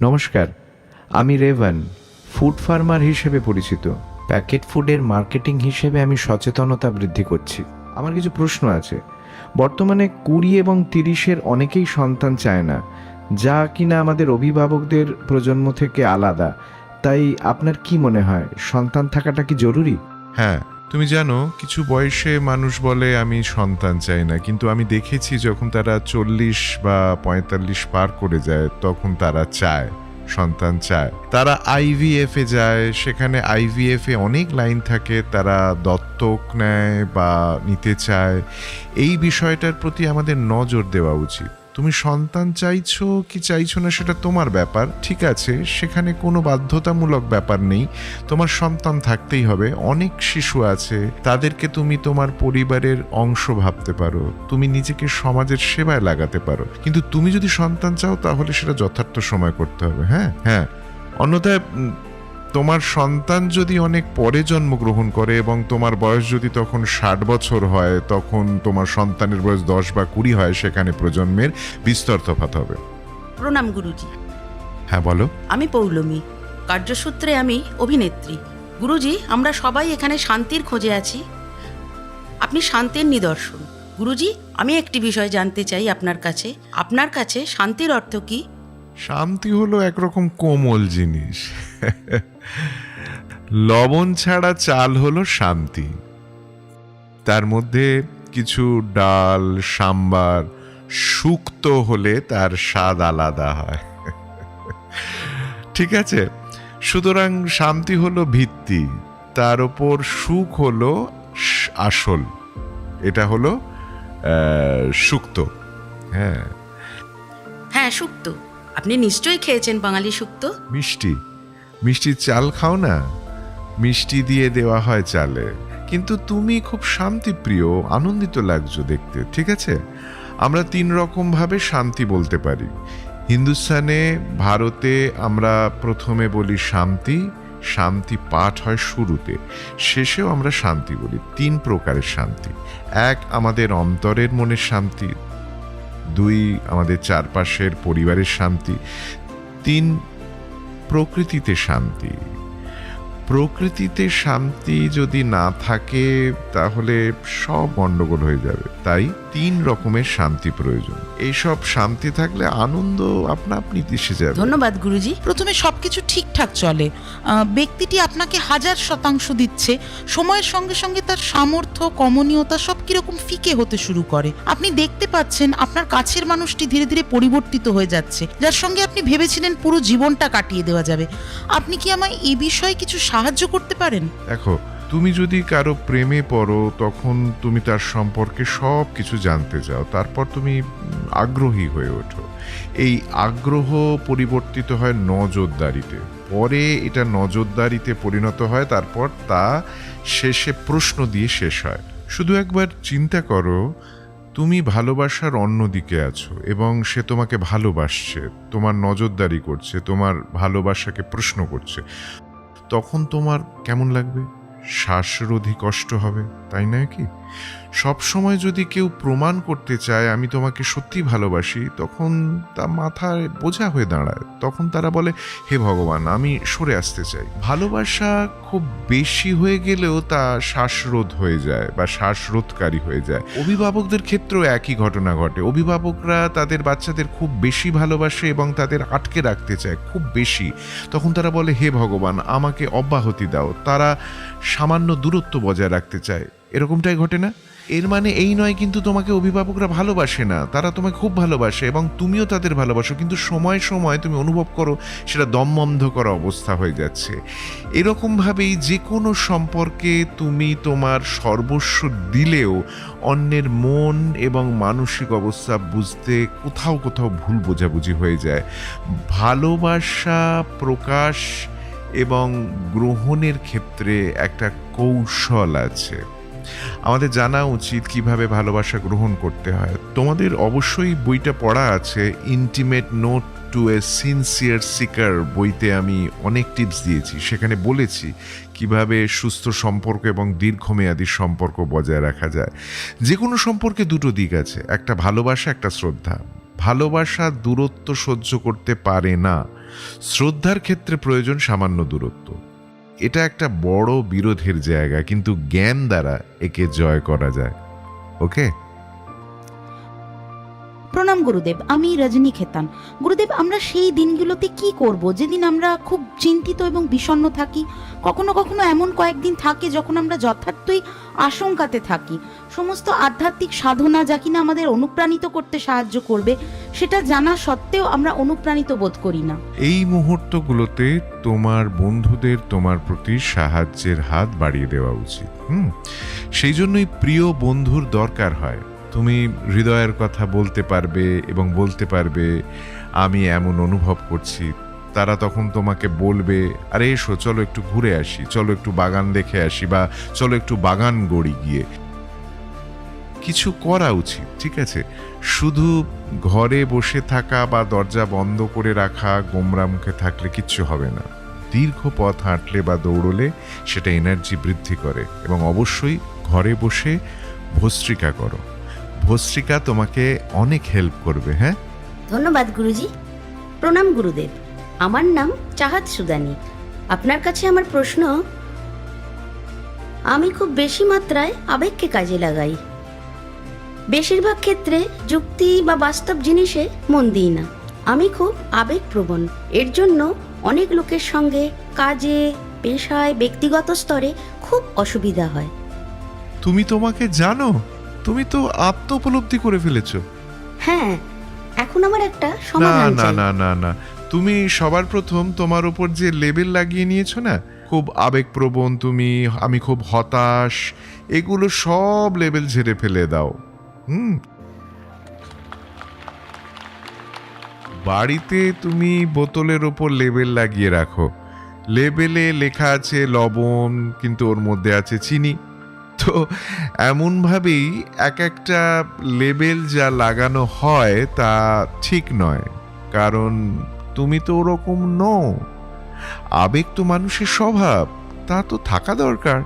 নমস্কার, আমি রেভান, food farmer হিসেবে পরিচিত। প্যাকেট ফুডের মার্কেটিং হিসেবে আমি সচেতনতা বৃদ্ধি করছি। আমার কিছু প্রশ্ন আছে। বর্তমানে কুড়ি এবং তিরিশের অনেকেই সন্তান চায় না, যা কিনা আমাদের অভিভাবকদের প্রজন্ম থেকে আলাদা। তাই আপনার কি মনে হয়, সন্তান থাকাটা কি জরুরি? হ্যাঁ তুমি জানো, কিছু বয়সে মানুষ বলে, আমি সন্তান চাই না। কিন্তু আমি দেখেছি যখন তারা চল্লিশ বা পঁয়তাল্লিশ পার করে যায়, তখন তারা চায়, সন্তান চায়। তারা আইভিএফ এ যায়, সেখানে আইভিএফ এ অনেক লাইন থাকে, তারা দত্তক নেয় বা নিতে চায়। এই বিষয়টার প্রতি আমাদের নজর দেওয়া উচিত। তুমি সন্তান চাইছো কি চাইছো না সেটা তোমার ব্যাপার, ঠিক আছে, সেখানে কোনো বাধ্যতামূলক ব্যাপার নেই। তোমার সন্তান থাকতেই হবে, অনেক শিশু আছে, তাদেরকে তুমি তোমার পরিবারের অংশ ভাবতে পারো, তুমি নিজেকে সমাজের সেবায় লাগাতে পারো। কিন্তু তুমি যদি সন্তান চাও তাহলে সেটা যথার্থ সময় করতে হবে হ্যাঁ? হ্যাঁ। অন্যথায় তোমার সন্তান যদি অনেক পরে জন্মগ্রহণ করে এবং তোমার বয়স যদি তখন ষাট বছর হয় তখন তোমার সন্তানের বয়স দশ বা কুড়ি হয় সেখানে প্রজন্মের বিস্তর তফাত হবে। প্রণাম গুরুজি। হ্যাঁ বলো। আমি পৌলমী। কার্যসূত্রে আমি অভিনেত্রী। গুরুজি আমরা সবাই এখানে শান্তির খোঁজে আছি। আপনি শান্তির নিদর্শন। গুরুজি আমি একটি বিষয় জানতে চাই আপনার কাছে। আপনার কাছে শান্তির অর্থ কি? শান্তি হলো একরকম কোমল জিনিস। লবণ ছাড়া চাল হলো শান্তি। তার মধ্যে কিছু ডাল সাম্বার শুক্ত হলে তার স্বাদ আলাদা হয়। ঠিক আছে সুতরাং শান্তি হলো ভিত্তি তার ওপর সুখ হলো আসল। এটা হলো সুক্ত। হ্যাঁ। হ্যাঁ সুক্ত। আপনি নিশ্চয়ই খেয়েছেন বাঙালি সুক্ত? মিষ্টি। মিষ্টি চাল খাও না। মিষ্টি দিয়ে দেওয়া হয় চালে। কিন্তু তুমি খুব শান্তিপ্রিয়, আনন্দিত লাগছো দেখতে, ঠিক আছে? আমরা তিন রকম ভাবে শান্তি বলতে পারি। হিন্দুস্তানে ভারতে আমরা প্রথমে বলি শান্তি শান্তি পাঠ হয় শুরুতে। শেষেও আমরা শান্তি বলি, তিন প্রকারের শান্তি। এক, আমাদের অন্তরের মনের শান্তি। দুই, আমাদের চারপাশের পরিবারের শান্তি। তিন প্রকৃতিতে শান্তি। প্রকৃতিতে শান্তি যদি না থাকে, তাহলে সব গন্ডগোল হয়ে যাবে। তাই তিন রকমের শান্তি প্রয়োজন। এইসব শান্তি থাকলে আনন্দ আপনা আপনি এসে যাবে। ধন্যবাদ গুরুজি। প্রথমে সবকিছু ঠিকঠাক চলে। ব্যক্তিটি আপনাকে হাজার শতাংশ দিচ্ছে। সময়ের সঙ্গে সঙ্গে তার সামর্থ্য, কমনীয়তা সব কীরকম ফিকে হতে শুরু করে। আপনি দেখতে পাচ্ছেন আপনার কাছের মানুষটি ধীরে ধীরে পরিবর্তিত হয়ে যাচ্ছে। যার সঙ্গে আপনি ভেবেছিলেন পুরো জীবনটা কাটিয়ে দেওয়া যাবে। আপনি কি আমায় এ বিষয়ে কিছু সাহায্য করতে পারেন? দেখো, তুমি যদি কারও প্রেমে পড়ো, তখন তুমি তার সম্পর্কে সব কিছু জানতে চাও। তারপর তুমি আগ্রহী হয়ে ওঠো। এই আগ্রহ পরিবর্তিত হয় নজরদারিতে। পরে এটা নজরদারিতে পরিণত হয়, তারপর তা শেষে প্রশ্ন দিয়ে শেষ হয়। শুধু একবার চিন্তা করো, তুমি ভালোবাসার অন্য দিকে আছো এবং সে তোমাকে ভালোবাসছে, তোমার নজরদারি করছে, তোমার ভালোবাসাকে প্রশ্ন করছে। তখন তোমার কেমন লাগবে? শ্বাসরোধী কষ্ট হবে তাই নয় কি? সব সময় যদি কেউ প্রমাণ করতে চায়, আমি তোমাকে সত্যি ভালোবাসি, তখন তা মাথায় বোঝা হয়ে দাঁড়ায়। তখন তারা বলে, হে ভগবান, আমি সরে আসতে চাই। ভালোবাসা খুব বেশি হয়ে গেলেও তা শ্বাসরোধ হয়ে যায় বা শ্বাসরোধকারী হয়ে যায়। অভিভাবকদের ক্ষেত্রেও একই ঘটনা ঘটে। অভিভাবকরা তাদের বাচ্চাদের খুব বেশি ভালোবাসে এবং তাদের আটকে রাখতে চায় খুব বেশি। তখন তারা বলে, হে ভগবান, আমাকে অব্যাহতি দাও। তারা সামান্য দূরত্ব বজায় রাখতে চায়। এরকমটাই ঘটে না। এর মানে এই নয় কিন্তু তোমাকে অভিভাবকরা ভালোবাসে না। তারা তোমাকে খুব ভালোবাসে এবং তুমিও তাদের ভালোবাসো, কিন্তু সময় সময় তুমি অনুভব করো, সেটা দমবন্ধ করা অবস্থা হয়ে যাচ্ছে। এরকমভাবেই যে কোনো সম্পর্কে তুমি তোমার সর্বস্ব দিলেও অন্যের মন এবং মানসিক অবস্থা বুঝতে কোথাও কোথাও ভুল বোঝাবুঝি হয়ে যায়। ভালোবাসা, প্রকাশ এবং গ্রহণের ক্ষেত্রে একটা কৌশল আছে। আমাদের জানা উচিত কীভাবে ভালোবাসা গ্রহণ করতে হয়। তোমাদের অবশ্যই বইটা পড়া আছে intimate note to a sincere seeker বইতে আমি অনেক টিপস দিয়েছি। সেখানে বলেছি কীভাবে সুস্থ সম্পর্ক এবং দীর্ঘমেয়াদী সম্পর্ক বজায় রাখা যায়। যে কোনো সম্পর্কে দুটো দিক আছে, একটা ভালোবাসা, একটা শ্রদ্ধা। ভালোবাসা দূরত্ব সহ্য করতে পারে না। শ্রদ্ধার ক্ষেত্রে প্রয়োজন সামান্য দূরত্ব। এটা একটা বড় বিরোধের জায়গা কিন্তু জ্ঞান দ্বারা একে জয় করা যায়। ওকে প্রণাম গুরুদেব, আমি রজনী খেতান। গুরুদেব, আমরা সেই দিনগুলোতে কি করব? যেদিন আমরা খুব চিন্তিত এবং বিষণ্ণ থাকি, কখনো কখনো এমন কয়েকদিন থাকে যখন আমরা যথার্থই আশঙ্কাতে থাকি। সমস্ত আধ্যাত্মিক সাধনা যা কিনা আমাদের অনুপ্রাণিত করতে সাহায্য করবে, সেটা জানা সত্ত্বেও আমরা অনুপ্রাণিত বোধ করি না। এই মুহূর্তগুলোতে তোমার বন্ধুদের তোমার প্রতি সাহায্যের হাত বাড়িয়ে দেওয়া উচিত, হুম? সেই জন্যই প্রিয় বন্ধুর দরকার হয়। তুমি হৃদয়ের কথা বলতে পারবে এবং বলতে পারবে, আমি এমন অনুভব করছি। তারা তখন তোমাকে বলবে, আরে এসো, চলো একটু ঘুরে আসি, চলো একটু বাগান দেখে আসি বা চলো একটু বাগান গড়ি গিয়ে। কিছু করা উচিত, ঠিক আছে? শুধু ঘরে বসে থাকা বা দরজা বন্ধ করে রাখা, গোমরা মুখে থাকলে কিচ্ছু হবে না। দীর্ঘ পথ হাঁটলে বা দৌড়লে সেটা এনার্জি বৃদ্ধি করে এবং অবশ্যই ঘরে বসে ভস্ত্রিকা করো। ভস্ত্রিকা তোমাকে অনেক হেল্প করবে হ্যাঁ? ধন্যবাদ গুরুজি। প্রণাম গুরুদেব। আমার নাম চাহাত সুদানি। আপনার কাছে আমার প্রশ্ন আমি খুব বেশি মাত্রায় আবেগকে কাজে লাগাই। বেশিরভাগ ক্ষেত্রে যুক্তি বা বাস্তব জিনিসে মন দিই না। আমি খুব আবেগপ্রবণ। এর জন্য অনেক লোকের সঙ্গে কাজে পেশায় ব্যক্তিগত স্তরে খুব অসুবিধা হয়। তুমি তোমাকে জানো? তুমি তো আত্ম উপলব্ধি করে ফেলেছো। হ্যাঁ এখন আমার একটা না সমাধান না চাই। না না না। তুমি সবার প্রথম তোমার উপর যে লেবেল লাগিয়ে নিয়েছো না খুব আবেগপ্রবণ তুমি আমি খুব হতাশ এগুলো সব লেবেল ঝেড়ে ফেলে দাও। হুম। বাড়িতে তুমি বোতলের ওপর লেবেল লাগিয়ে রাখো। লেবেলে লেখা আছে লবণ কিন্তু ওর মধ্যে আছে চিনি। তো এমনভাবেই এক একটা লেবেল যা লাগানো হয় তা ঠিক নয়। কারণ তুমি তো ওরকম নও। আবেগ তো মানুষের স্বভাব, তা তো থাকা দরকার।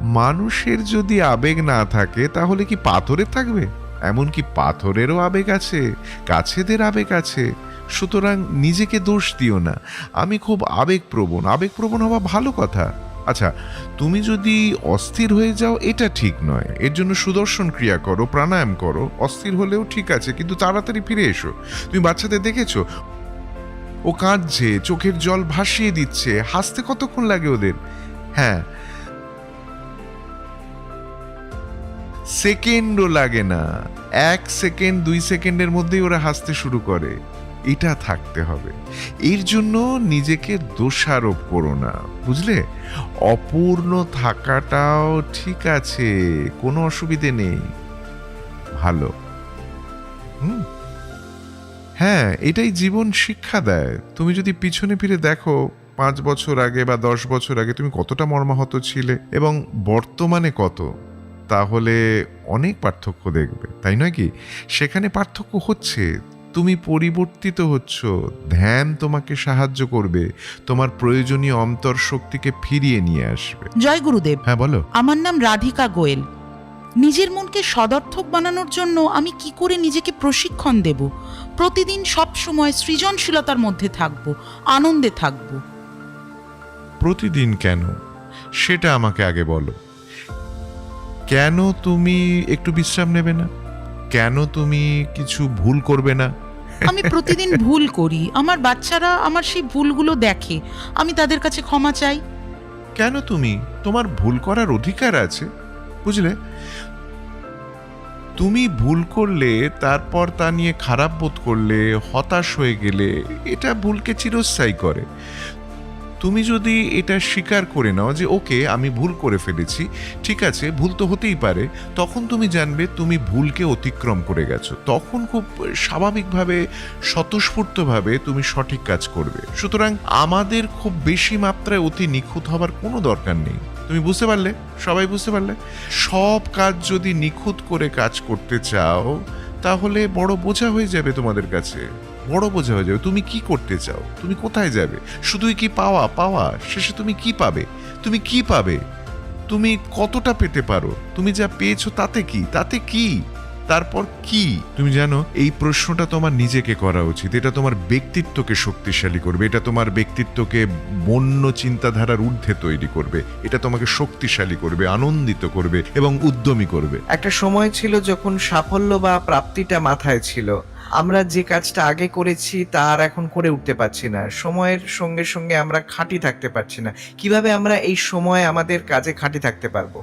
মানুষের যদি আবেগ না থাকে, তাহলে কি পাথরে থাকবে? এমনকি পাথরেরও আবেগ আছে, কাছেদের আবেগ আছে। সুতরাং নিজেকে দোষ দিও না। আমি খুব আবেগপ্রবণ। আবেগপ্রবণ হওয়া ভালো কথা। আচ্ছা তুমি যদি অস্থির হয়ে যাও, এটা ঠিক নয়। এর জন্য সুদর্শন ক্রিয়া করো, প্রাণায়াম করো, অস্থির হলেও ঠিক আছে, কিন্তু তাড়াতাড়ি ফিরে এসো। তুমি বাচ্চাদের দেখেছ? ও কাঁদছে, চোখের জল ভাসিয়ে দিচ্ছে, হাসতে কতক্ষণ লাগে ওদের? হ্যাঁ। সেকেন্ডও লাগে না। এক সেকেন্ড, দুই সেকেন্ডের মধ্যেই ওরা হাসতে শুরু করে। এটা থাকতে হবে। এর জন্য নিজেকে দোষারোপ করো না, বুঝলে? অপূর্ণ থাকাটাও ঠিক আছে, কোনো অসুবিধে নেই। ভালো। হুম। হ্যাঁ এটাই জীবন শিক্ষা দেয়। তুমি যদি পিছনে ফিরে দেখো, পাঁচ বছর আগে বা দশ বছর আগে তুমি কতটা মর্মাহত ছিলে এবং বর্তমানে কত, তাহলে অনেক পার্থক্য দেখবে, তাই নয় কি? সেখানে পার্থক্য হচ্ছে। তুমি পরিবর্তিত হচ্ছ। ধ্যান তোমাকে সাহায্য করবে। তোমার প্রয়োজনীয় অন্তর শক্তিকে ফিরিয়ে নিয়ে আসবে। জয় গুরুদেব। হ্যাঁ বলো। আমার নাম রাধিকা গোয়েল। নিজের মনকে সদর্থক বানানোর জন্য আমি কি করে নিজেকে প্রশিক্ষণ দেব? প্রতিদিন সব সময় সৃজনশীলতার মধ্যে থাকব আনন্দে থাকব। প্রতিদিন কেন? সেটা আমাকে আগে বলো। কেন তুমি একটু বিশ্রাম নেবে না? কেন তুমি কিছু ভুল করবে না? আমি প্রতিদিন ভুল করি। আমার বাচ্চারা আমার সেই ভুলগুলো দেখে। আমি তাদের কাছে ক্ষমা চাই। কেন তুমি? তোমার ভুল করার অধিকার আছে, বুঝলে? তুমি ভুল করলে, তারপর তা নিয়ে খারাপ বোধ করলে, হতাশ হয়ে গেলে, এটা ভুলকে চিরস্থায়ী করে। তুমি যদি এটা স্বীকার করে নাও যে, ওকে, আমি ভুল করে ফেলেছি, ঠিক আছে, ভুল তো হতেই পারে। তখন তুমি জানবে তুমি ভুলকে অতিক্রম করে গেছো। তখন খুব স্বাভাবিকভাবে, স্বতঃস্ফূর্তভাবে তুমি সঠিক কাজ করবে। সুতরাং আমাদের খুব বেশি মাত্রায় অতি নিখুঁত হবার কোনো দরকার নেই। তুমি বুঝতে পারলে? সবাই বুঝতে পারলে? সব কাজ যদি নিখুঁত করে কাজ করতে চাও, তাহলে বড় বোঝা হয়ে যাবে তোমাদের কাছে। বড় বোঝা হয়ে যাবে। তুমি কি করতে চাও? তুমি কোথায় যাবে? শুধুই কি পাওয়া? পাওয়া? শেষে তুমি কি পাবে? তুমি কি পাবে? তুমি কতটা পেতে পারো? তুমি যা পেয়েছ তাতে কি? তাতে কি? তারপর কি? তুমি জানো, এই প্রশ্নটা তোমার নিজেকে করা উচিত। এটা তোমার ব্যক্তিত্বকে শক্তিশালী করবে, এটা তোমার ব্যক্তিত্বকে বন্য চিন্তাধারার ঊর্ধ্বে তৈরি করবে, এটা তোমাকে শক্তিশালী করবে, আনন্দিত করবে এবং উদ্যমী করবে। একটা সময় ছিল যখন সাফল্য বা প্রাপ্তিটা মাথায় ছিল। আমরা যে কাজটা আগে করেছি তা আর এখন করে উঠতে পারছি না। সময়ের সঙ্গে সঙ্গে আমরা খাঁটি থাকতে পারছি না। কীভাবে আমরা এই সময় আমাদের কাজে খাঁটি থাকতে পারব?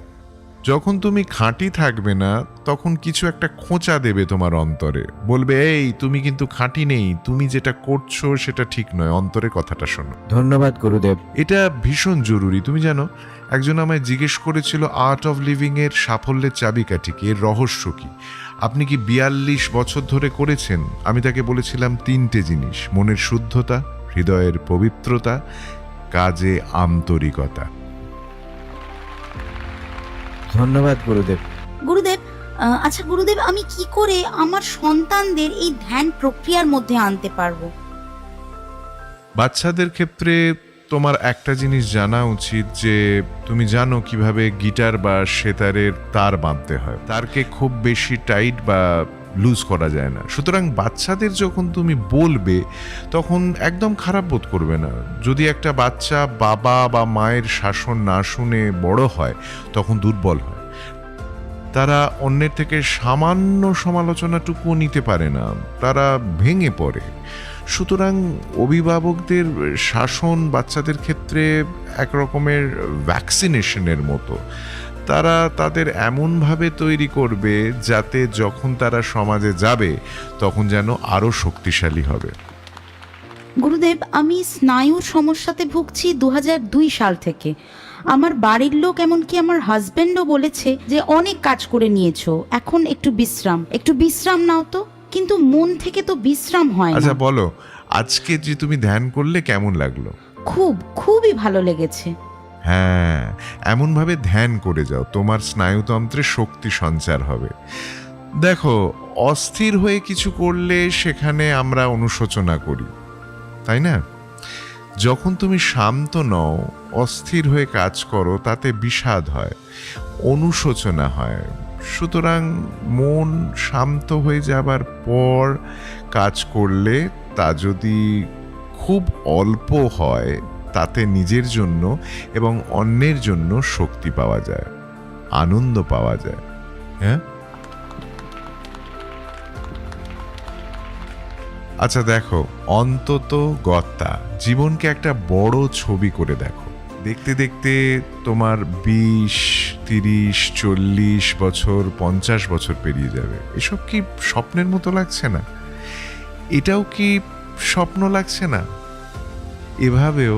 যখন তুমি খাঁটি থাকবে না তখন কিছু একটা খোঁচা দেবে তোমার অন্তরে। বলবে এই তুমি কিন্তু খাঁটি নেই তুমি যেটা করছ সেটা ঠিক নয়। অন্তরে কথাটা শোনো। ধন্যবাদ গুরুদেব। এটা ভীষণ জরুরি। তুমি জানো একজন আমায় জিজ্ঞেস করেছিল আর্ট অফ লিভিং এর সাফল্যের চাবিকাঠি কি? এর রহস্য কি? আপনি কি বিয়াল্লিশ বছর ধরে করেছেন? আমি তাকে বলেছিলাম তিনটে জিনিস। মনের শুদ্ধতা হৃদয়ের পবিত্রতা কাজে আন্তরিকতা। ধন্যবাদ গুরুদেব। গুরুদেব আচ্ছা গুরুদেব আমি কি করে আমার সন্তানদের এই ধ্যান প্রক্রিয়ার মধ্যে আনতে পারব? বাচ্চাদের ক্ষেত্রে তোমার একটা জিনিস জানা উচিত যে তুমি জানো কীভাবে গিটার বা সেতারের তার বাঁধতে হয়। তারকে খুব বেশি টাইট বা লুজ করা যায় না। সুতরাং বাচ্চাদের যখন তুমি বলবে, তখন একদম খারাপ বোধ করবে না। যদি একটা বাচ্চা বাবা বা মায়ের শাসন না শুনে বড় হয়, তখন দুর্বল হয়। তারা অন্যের থেকে সামান্য সমালোচনাটুকুও নিতে পারে না। তারা ভেঙে পড়ে। সুতরাং অভিভাবকদের শাসন বাচ্চাদের ক্ষেত্রে এক রকমের ভ্যাকসিনেশনের মতো। তারা তাদের এমনভাবে তৈরি করবে যাতে যখন তারা সমাজে যাবে তখন যেন আরও শক্তিশালী হবে। গুরুদেব আমি স্নায়ুর সমস্যাতে ভুগছি দু সাল থেকে। আমার বাড়ির লোক এমনকি আমার হাজবেন্ডও বলেছে যে অনেক কাজ করে নিয়েছো এখন একটু বিশ্রাম। একটু বিশ্রাম নাও তো কিন্তু মন থেকে তো বিশ্রাম হয় না। আচ্ছা বলো আজকে যে তুমি ধ্যান করলে কেমন লাগল? খুব খুবই ভালো লেগেছে। হ্যাঁ এমনভাবে ধ্যান করে যাও, তোমার স্নায়ুতন্ত্রে শক্তি সঞ্চার হবে। দেখো, অস্থির হয়ে কিছু করলে সেখানে আমরা অনুশোচনা করি, তাই না? যখন তুমি শান্ত নও, অস্থির হয়ে কাজ করো, তাতে বিষাদ হয়, অনুশোচনা হয়। সুতরাং মন শান্ত হয়ে যাবার পর কাজ করলে তা যদি খুব অল্প হয় তাতে নিজের জন্য এবং অন্যের জন্য শক্তি পাওয়া যায়, আনন্দ পাওয়া যায়। হ্যাঁ? আচ্ছা দেখো, অন্তত গত্তা, জীবনকে একটা বড় ছবি করে দেখো। দেখতে দেখতে তোমার বিশ, তিরিশ, চল্লিশ বছর, পঞ্চাশ বছর পেরিয়ে যাবে। এসব কি স্বপ্নের মতো লাগছে না? এটাও কি স্বপ্ন লাগছে না? এভাবেও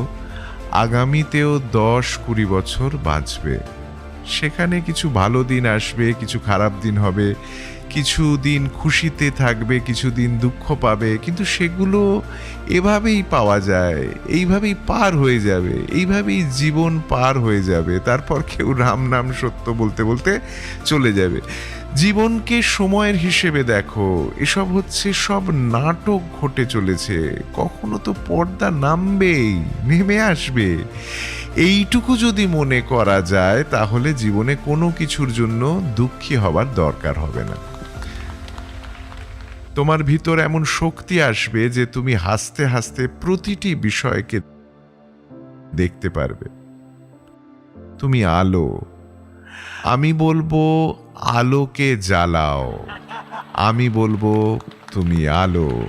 আগামীতেও দশ কুড়ি বছর বাঁচবে। সেখানে কিছু ভালো দিন আসবে কিছু খারাপ দিন হবে। কিছু দিন খুশিতে থাকবে কিছু দিন দুঃখ পাবে, কিন্তু সেগুলো এভাবেই পাওয়া যায়, এইভাবেই পার হয়ে যাবে, এইভাবেই জীবন পার হয়ে যাবে, তারপর কেউ রাম নাম সত্য বলতে বলতে চলে যাবে। জীবনকে সময়ের হিসেবে দেখো, এসব হচ্ছে সব নাটক ঘটে চলেছে, কখনো তো পর্দা নামবেই, নেমে আসবে। এইটুকু যদি মনে করা যায়, তাহলে জীবনে কোনো কিছুর জন্য দুঃখী হবার দরকার হবে না। তোমার ভিতর এমন শক্তি আসবে যে তুমি হাসতে হাসতে প্রতিটি বিষয়কে দেখতে পারবে। তুমি আলো। আমি বলব, আলোকে জ্বালাও। আমি বলব, তুমি আলো।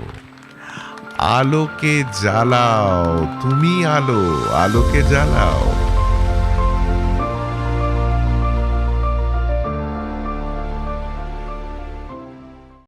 আলোকে জ্বালাও। তুমি আলো। আলোকে জ্বালাও।